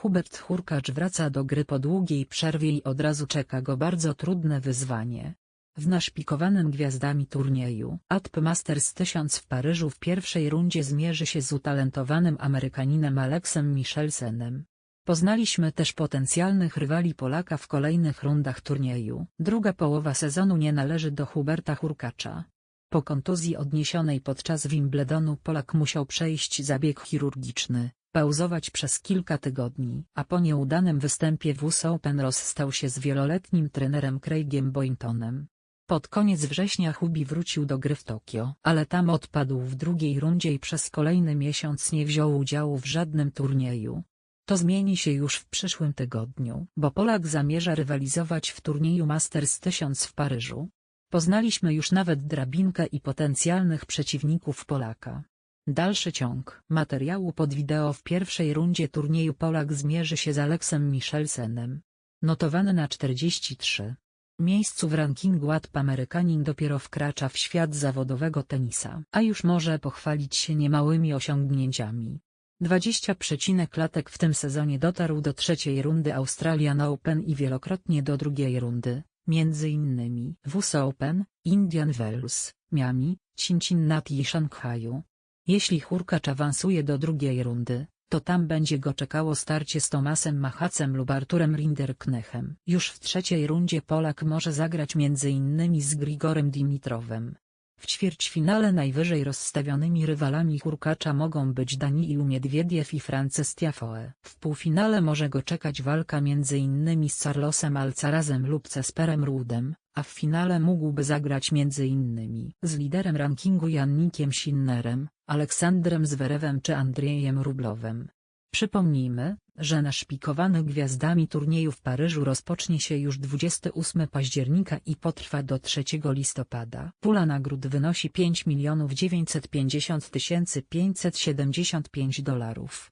Hubert Hurkacz wraca do gry po długiej przerwie i od razu czeka go bardzo trudne wyzwanie. W naszpikowanym gwiazdami turnieju ATP Masters 1000 w Paryżu w pierwszej rundzie zmierzy się z utalentowanym Amerykaninem Aleksem Michelsenem. Poznaliśmy też potencjalnych rywali Polaka w kolejnych rundach turnieju. Druga połowa sezonu nie należy do Huberta Hurkacza. Po kontuzji odniesionej podczas Wimbledonu Polak musiał przejść zabieg chirurgiczny, pauzować przez kilka tygodni, a po nieudanym występie w US Open rozstał się z wieloletnim trenerem Craigiem Boyntonem. Pod koniec września Hubi wrócił do gry w Tokio, ale tam odpadł w drugiej rundzie i przez kolejny miesiąc nie wziął udziału w żadnym turnieju. To zmieni się już w przyszłym tygodniu, bo Polak zamierza rywalizować w turnieju Masters 1000 w Paryżu. Poznaliśmy już nawet drabinkę i potencjalnych przeciwników Polaka. Dalszy ciąg materiału pod wideo w pierwszej rundzie turnieju Polak zmierzy się z Aleksem Michelsenem. Notowany na 43 miejscu w rankingu ATP Amerykanin dopiero wkracza w świat zawodowego tenisa, a już może pochwalić się niemałymi osiągnięciami. 20 przecinek latek w tym sezonie dotarł do trzeciej rundy Australian Open i wielokrotnie do drugiej rundy, między innymi w US Open, Indian Wells, Miami, Cincinnati i Szanghaju. Jeśli Hurkacz awansuje do drugiej rundy, to tam będzie go czekało starcie z Tomasem Machacem lub Arturem Rinderknechem. Już w trzeciej rundzie Polak może zagrać innymi z Grigorem Dimitrowem. W ćwierćfinale najwyżej rozstawionymi rywalami Hurkacza mogą być Daniil Miedwiediew i Frances Tiafoe. W półfinale może go czekać walka innymi z Carlosem Alcarazem lub Cesperem Rudem, a w finale mógłby zagrać innymi z liderem rankingu Jannikiem Sinnerem, Aleksandrem Zwerewem czy Andrzejem Rublowem. Przypomnijmy, że naszpikowany gwiazdami turnieju w Paryżu rozpocznie się już 28 października i potrwa do 3 listopada. Pula nagród wynosi 5 950 575 dolarów.